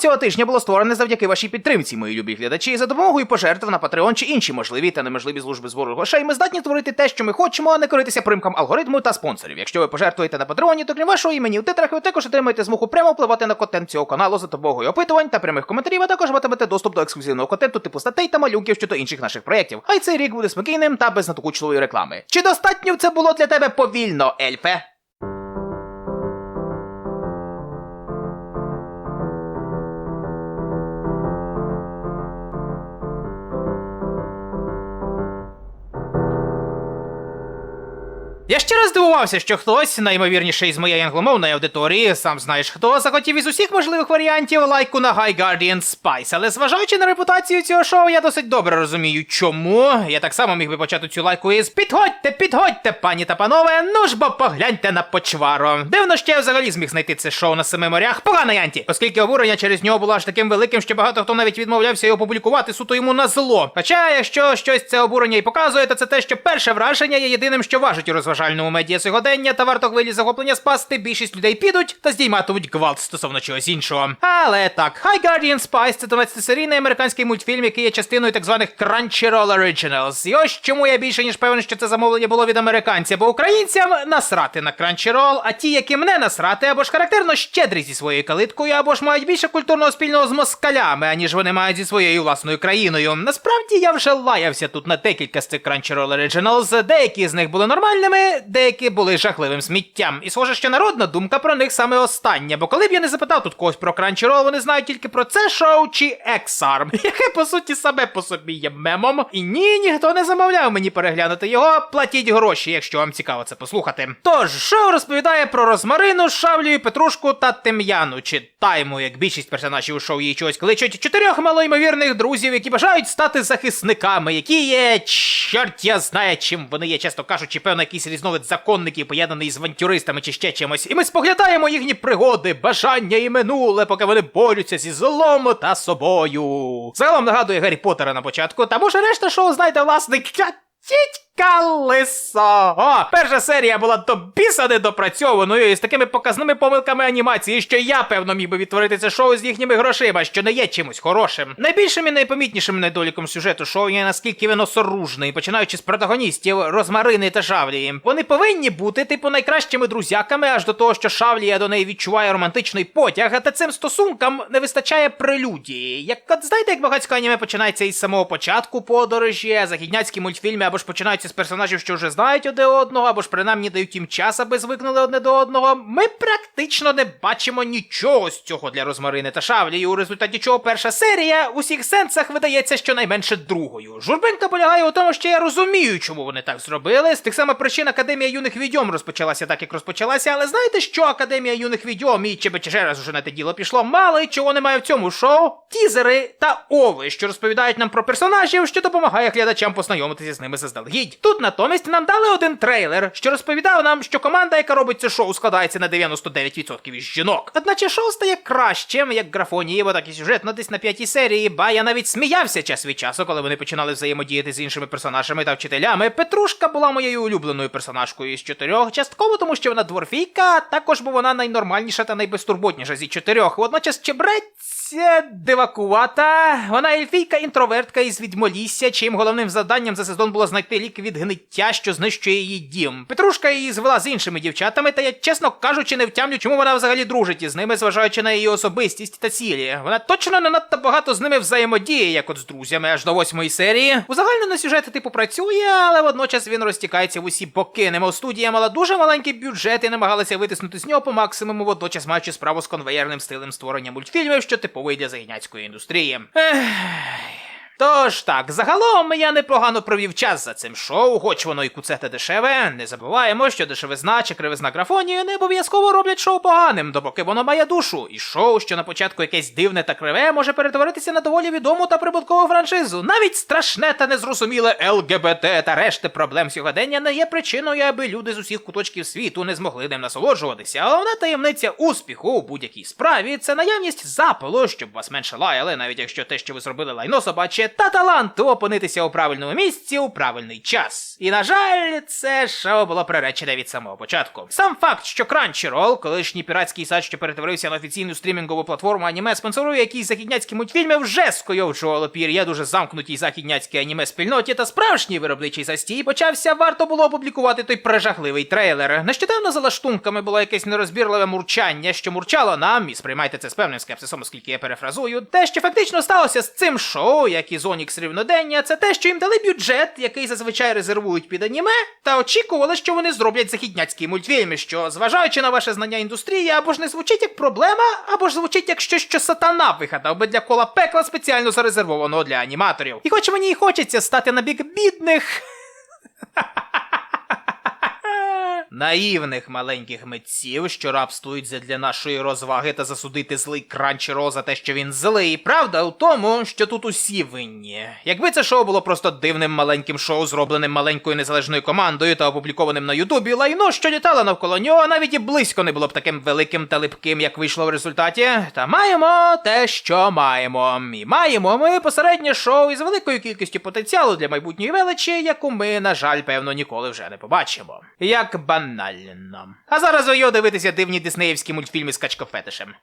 цього тижня було створене завдяки вашій підтримці, мої любі глядачі. За допомогою пожертв на Patreon чи інші можливі та неможливі служби збору грошей. Ми здатні творити те, що ми хочемо, а не коритися примкам алгоритму та спонсорів. Якщо ви пожертвуєте на Патреоні, то крім вашого імені у титрах ви також отримаєте змогу прямо впливати на контент цього каналу за допомогою опитувань та прямих коментарів, а також матимете доступ до ексклюзивного контенту типу статей та малюнків щодо інших наших проєктів. А й цей рік буде спокійним та без надокучливої реклами. Чи достатньо це було для тебе повільно, ельфе? Я ще раз здивувався, що хтось, наймовірніше із моєї англомовної аудиторії, сам знаєш хто, захотів із усіх можливих варіантів лайку на High Guardian Spice. Але зважаючи на репутацію цього шоу, я досить добре розумію, чому. Я так само міг би почати цю лайку із Підходьте, підходьте, пані та панове, ну ж бо погляньте на почваро. Дивно, що я взагалі зміг знайти це шоу на семи морях. Поганий анті, оскільки обурення через нього було аж таким великим, що багато хто навіть відмовлявся його публікувати суто йому на зло. Хоча, якщо щось це обурення і показує, то це те, що перше враження є єдиним, що важить у розважальному медіа сьогодення, та варто хвилі захоплення спасти, більшість людей підуть та здійматимуть гвалт стосовно чогось іншого. Але так, High Guardian Spice це 12-серійний американський мультфільм, який є частиною так званих Crunchyroll Originals. І ось чому я більше ніж певен, що це замовлення було від американця, бо українцям насрати на Crunchyroll, а ті, яким не насрати, або ж характерно щедрі зі своєю калиткою, або ж мають більше культурного спільного з москалями, аніж вони мають зі своєю власною країною. Насправді я вже лаявся тут на декілька з цих Crunchyroll Originals, деякі з них були нормальними, деякі були жахливим сміттям. І схоже, що народна думка про них саме остання, бо коли б я не запитав тут когось про Crunchyroll, вони знають тільки про це шоу чи X-Arm, яке по суті саме по собі є мемом. І ні, ніхто не замовляв мені переглянути його. Платіть гроші, якщо вам цікаво це послухати. Тож, шоу розповідає про розмарину, шавлю, петрушку та тем'яну, чи тайму, як більшість персонажів у шоу її чогось кличуть, чотирьох малоймовірних друзів, які бажають стати захисниками, які є чорт я знає, чим вони є, чесно кажучи, певно, якийсь різновид законників, поєднаний з авантюристами чи ще чимось. І ми споглядаємо їхні пригоди, бажання і минуле, поки вони борються зі злом та собою. Загалом нагадує Гаррі Поттера на початку, та може решта шоу знайде власник. Тітька лисо! О, перша серія була до біса недопрацьованою і з такими показними помилками анімації, що я, певно, міг би відтворити це шоу з їхніми грошима, що не є чимось хорошим. Найбільшим і найпомітнішим недоліком сюжету шоу є наскільки він осоружний, починаючи з протагоністів Розмарини та Шавлії. Вони повинні бути, типу, найкращими друзяками, аж до того, що Шавлія до неї відчуває романтичний потяг, та цим стосункам не вистачає прелюдії. Як от знаєте, як багатсько аніме починається із самого початку подорожі, а західняцькі мультфільми або ж починаються з персонажів, що вже знають одне одного, або ж принаймні дають їм час, аби звикнули одне до одного. Ми практично не бачимо нічого з цього для розмарини та шавлі, і у результаті чого перша серія в усіх сенсах видається щонайменше другою. Журбинка полягає у тому, що я розумію, чому вони так зробили. З тих самих причин Академія юних відьом розпочалася так, як розпочалася, але знаєте, що Академія юних відьом і чи ще раз уже на те діло пішло, мало і чого немає в цьому шоу. Тізери та ови, що розповідають нам про персонажів, що допомагає глядачам познайомитися з ними заздалегідь. Тут натомість нам дали один трейлер, що розповідав нам, що команда, яка робить це шоу, складається на 99% із жінок. Одначе шоу стає кращим, як графонієво, так і сюжетно десь на п'ятій серії, ба я навіть сміявся час від часу, коли вони починали взаємодіяти з іншими персонажами та вчителями. Петрушка була моєю улюбленою персонажкою із чотирьох, частково тому, що вона дворфійка, а також бо вона найнормальніша та найбезтурботніша зі чотирьох. Водночас чебрець. Це дивакувата. Вона ельфійка інтровертка із відьмолісся, чиїм головним завданням за сезон було знайти лік від гниття, що знищує її дім. Петрушка її звела з іншими дівчатами, та я, чесно кажучи, не втямлю, чому вона взагалі дружить із ними, зважаючи на її особистість та цілі. Вона точно не надто багато з ними взаємодіє, як от з друзями, аж до восьмої серії. Узагальнено сюжет типу працює, але водночас він розтікається в усі боки. Немов студія мала дуже маленький бюджет і намагалася витиснути з нього по максимуму, водночас маючи справу з конвеєрним стилем створення мультфільмів, що типовий з загінянської індустрії. Ех. Тож так, загалом я непогано провів час за цим шоу, хоч воно і куцете дешеве. Не забуваємо, що дешевизна чи кривизна графонії не обов'язково роблять шоу поганим, допоки воно має душу. І шоу, що на початку якесь дивне та криве, може перетворитися на доволі відому та прибуткову франшизу. Навіть страшне та незрозуміле ЛГБТ та решти проблем сьогодення не є причиною, аби люди з усіх куточків світу не змогли ним насолоджуватися. Головна таємниця успіху у будь-якій справі це наявність запалу, щоб вас менше лаяли, навіть якщо те, що ви зробили лайно собаче, та таланту опинитися у правильному місці у правильний час. І на жаль, це шоу було приречене від самого початку. Сам факт, що Crunchyroll, колишній піратський сайт, що перетворився на офіційну стрімінгову платформу аніме, спонсорує якісь західняцькі мультфільми, вже скойовчувало пір'я дуже замкнутій західняцькій аніме спільноті та справжній виробничий застій почався. Варто було опублікувати той прижахливий трейлер. Нещодавно за лаштунками було якесь нерозбірливе мурчання, що мурчало нам, і сприймайте це з певним скепсисом, оскільки я перефразую. Те, що фактично сталося з цим шоу, як і Зонікс рівнодення, це те, що їм дали бюджет, який зазвичай резервують під аніме, та очікували, що вони зроблять західняцькі мультфільми, що, зважаючи на ваше знання індустрії, або ж не звучить як проблема, або ж звучить як щось, що сатана вигадав би для кола пекла спеціально зарезервованого для аніматорів. І хоч мені й хочеться стати на бік бідних. Наївних маленьких митців, що рабствують задля нашої розваги та засудити злий кранчеро за те, що він злий. Правда у тому, що тут усі винні. Якби це шоу було просто дивним маленьким шоу, зробленим маленькою незалежною командою та опублікованим на Ютубі, лайно, що літало навколо нього, навіть і близько не було б таким великим та липким, як вийшло в результаті. Та маємо те, що маємо. І маємо ми посереднє шоу із великою кількістю потенціалу для майбутньої величі, яку ми, на жаль, певно, ніколи вже не побачимо. Як банально. А зараз ойо дивитися дивні диснеївські мультфільми з качкофетишем.